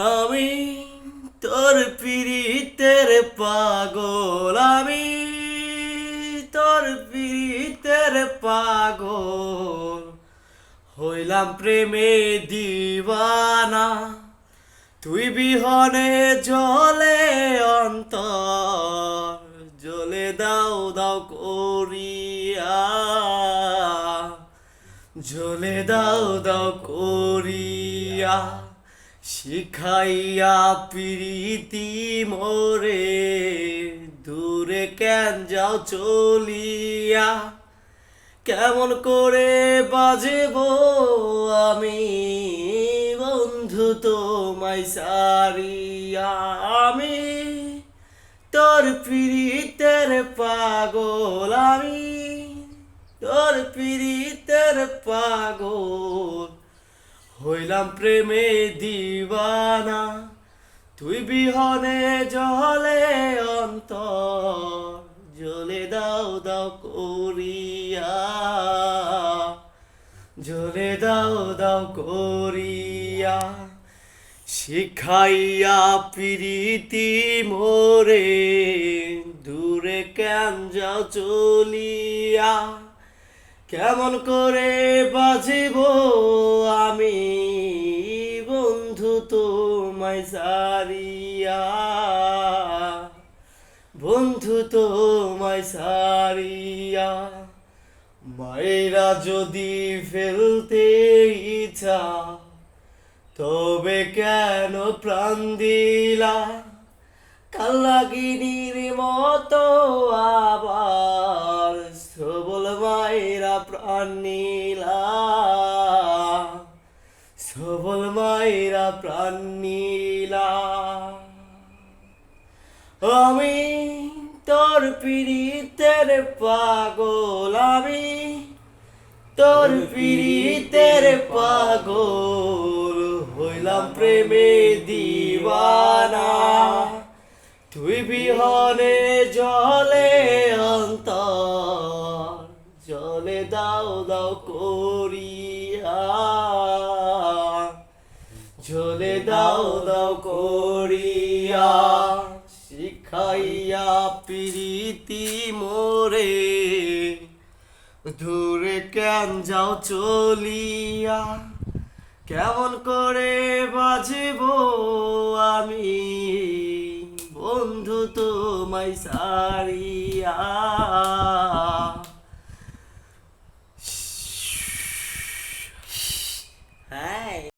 আমি তোর পিরিতের পাগল, আমি তোর পিরিতের পাগল। হইলাম প্রেমে দিবানা, তুই বিহনে জলে অন্তর, জলে দাও দাও করিয়া। জলে দাও দাও করিয়া। শিখাইয়া প্রীতি মোরে, দূরে কেন যাও চলিয়া? কেমন করে বাজেব আমি বন্ধু তোমায় সারিয়া? আমি তোর প্রীতের পাগল, আমি তোর প্রীতের পাগল। হইলাম প্রেমে দিবানা, তুই বিহনে জলে অন্তর, জলে দাও দাও করিয়া। জলে দাও দাও করিয়া। শিখাইয়া প্রীতি মোরে, দূরে কেন যাও চলিয়া? কেমন করে বাজিব আমি বন্ধু তোমায় সারিয়া? বন্ধু তোমায় সারিয়া। মায়েরা যদি ফেলতে ইচ্ছা, তবে কেন প্রাণ দিলা? কাল্লাগিনীর মতো আবার নিলা সবল মায়েরা প্রাণ নিলা আমি তোর পিড়িতের পাগল, আমি তোর পিড়িতের পাগল হইলাম প্রেমে দিবানা। তুই বিহনে জলে করিয়া। জলে দাও দাও করিয়া। শিখাইয়া প্রীতি মোরে। দূরে কেন যাও চলিয়া। কেমন করে বাজিব আমি? বন্ধু তোমায় সারিয়া।